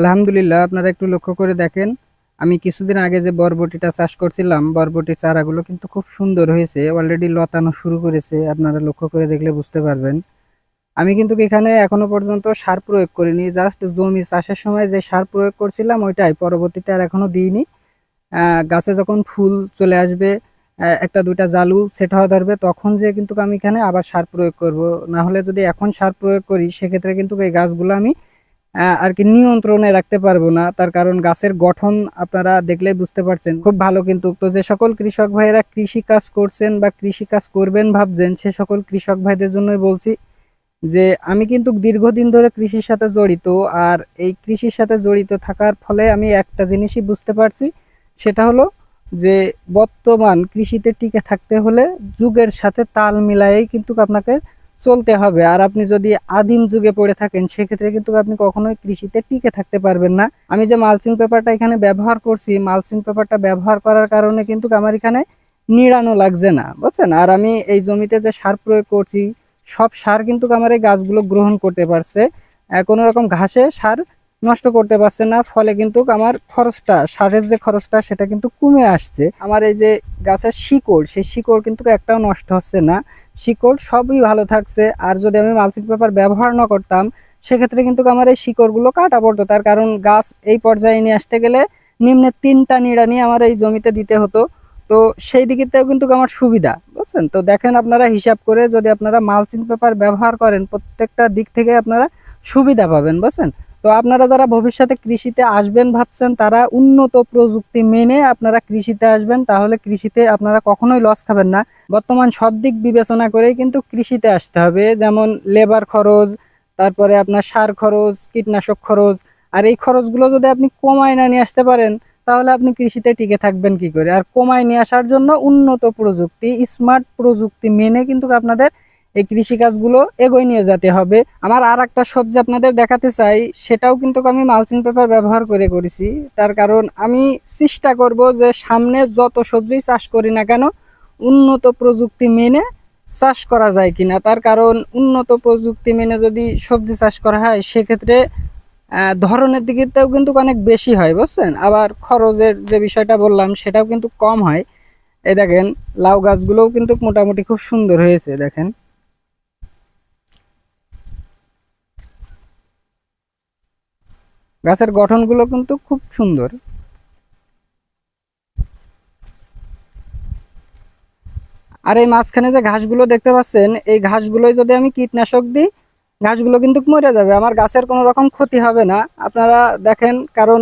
আলহামদুলিল্লাহ, আপনারা একটু লক্ষ্য করে দেখেন। আমি কিছুদিন আগে যে বরবটিটা চাষ করছিলাম, বরবটির চারাগুলো কিন্তু খুব সুন্দর হয়েছে অলরেডি লতানো শুরু করেছে, আপনারা লক্ষ্য করে দেখলে বুঝতে পারবেন। আমি কিন্তু এখানে এখনও পর্যন্ত সার প্রয়োগ করিনি জাস্ট জমি চাষের সময় যে সার প্রয়োগ করছিলাম, ওইটাই পরবর্তীতে আর এখনও দিইনি। গাছে যখন ফুল চলে আসবে একটা দুইটা জালু সেট হওয়া ধরবে, তখন যে কিন্তু আমি এখানে আবার সার প্রয়োগ করব। না হলে যদি এখন সার প্রয়োগ করি, সেক্ষেত্রে কিন্তু এই গাছগুলো আমি আর কি নিয়ন্ত্রণে রাখতে পারব না। তার কারণ গাছের গঠন আপনারা দেখলেই বুঝতে পারছেন। খুব ভালো কিন্তু, তো যে সকল কৃষক ভাইয়েরা কৃষি কাজ করছেন বা কৃষি কাজ করবেন ভাবছেন, সে সকল কৃষক ভাইদের জন্যই বলছি যে, আমি কিন্তু দীর্ঘদিন ধরে কৃষির সাথে জড়িত আর এই কৃষির সাথে জড়িত থাকার ফলে আমি একটা জিনিসই বুঝতে পারছি, সেটা হলো যে, বর্তমান কৃষিতে টিকে থাকতে হলে যুগের সাথে তাল মিলায়েই কিন্তু আপনাকে চলতে হবে। আর আপনি যদি আদিম যুগে পড়ে থাকেন, সেক্ষেত্রে কিন্তু আপনি কখনোই কৃষিতে টিকে থাকতে পারবেন না। আমি যে মালচিং পেপারটা এখানে ব্যবহার করছি মালচিং পেপারটা ব্যবহার করার কারণে কিন্তু আমার এখানে নিড়ানো লাগছে না, বুঝছেন? আর আমি এই জমিতে যে সার প্রয়োগ করছি, সব সার কিন্তু আমার এই গাছগুলো গ্রহণ করতে পারছে। কোনো রকম ঘাসে সার নষ্ট করতে পারছে না, ফলে কিন্তু আমার খরচটা, সারের যে খরচটা, সেটা কিন্তু কমে আসছে। আমার এই যে গাছের শিকড়, সেই শিকড় কিন্তু একটাও নষ্ট হচ্ছে না। শিকড় সবই ভালো থাকছে, আর যদি আমি মালচিং পেপার ব্যবহার না করতাম, সেক্ষেত্রে কিন্তু আমার এই শিকড়গুলো কাটা পড়তো। তার কারণ গাছ এই পর্যায়ে নিয়ে আসতে গেলে নিম্নে তিনটা নিড়ানি আমার এই জমিতে দিতে হতো। তো সেই দিকেতেও কিন্তু আমার সুবিধা, বুঝছেন? তো দেখেন আপনারা হিসাব করে যদি আপনারা মালচিং পেপার ব্যবহার করেন, প্রত্যেকটা দিক থেকে আপনারা সুবিধা পাবেন, বুঝছেন? তো আপনারা যারা ভবিষ্যতে কৃষিতে আসবেন ভাবছেন, তারা উন্নত প্রযুক্তি মেনে আপনারা কৃষিতে আসবেন। তাহলে কৃষিতে আপনারা কখনোই লস খাবেন না। বর্তমান সব দিক বিবেচনা করেই কিন্তু কৃষিতে আসতে হবে। যেমন লেবার খরচ, তারপরে আপনার সার খরচ, কীটনাশক খরচ। আর এই খরচগুলো যদি আপনি কমায় না নিয়ে আসতে পারেন, তাহলে আপনি কৃষিতে টিকে থাকবেন কি করে? আর কমায় নিয়ে আসার জন্য উন্নত প্রযুক্তি স্মার্ট প্রযুক্তি মেনে কিন্তু আপনাদের এই কৃষি কাজগুলো এগোয় নিয়ে যেতে হবে। আমার আর একটা সবজি আপনাদের দেখাতে চাই, সেটাও কিন্তু আমি মালচিং পেপার ব্যবহার করে করেছি। তার কারণ আমি চেষ্টা করব যে সামনে যত সবজি চাষ করি না কেন, উন্নত প্রযুক্তি মেনে চাষ করা যায় কিনা। তার কারণ উন্নত প্রযুক্তি মেনে যদি সবজি চাষ করা হয়, সেক্ষেত্রে ধরনের দিকেতেও কিন্তু অনেক বেশি হয়, বুঝছেন? আবার খরচের যে বিষয়টা বললাম, সেটাও কিন্তু কম হয়। এই দেখেন, লাউ গাছগুলোও কিন্তু মোটামুটি খুব সুন্দর হয়েছে, দেখেন। গাছের গঠনগুলো কিন্তু খুব সুন্দর। আর এই মাঝখানে যে ঘাসগুলো দেখতে পাচ্ছেন, এই ঘাসগুলোই যদি আমি কীটনাশক দিই, ঘাসগুলো কিন্তু মরে যাবে। আমার গাছের কোনো রকম ক্ষতি হবে না। আপনারা দেখেন, কারণ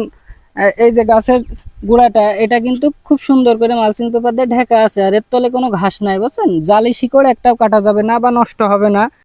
এই যে গাছের গোড়াটা, এটা কিন্তু খুব সুন্দর করে মালচিং পেপার দিয়ে ঢেকা আছে। আর এর তলে কোনো ঘাস নাই, বুঝছেন? জালি শিকড় একটাও কাটা যাবে না বা নষ্ট হবে না।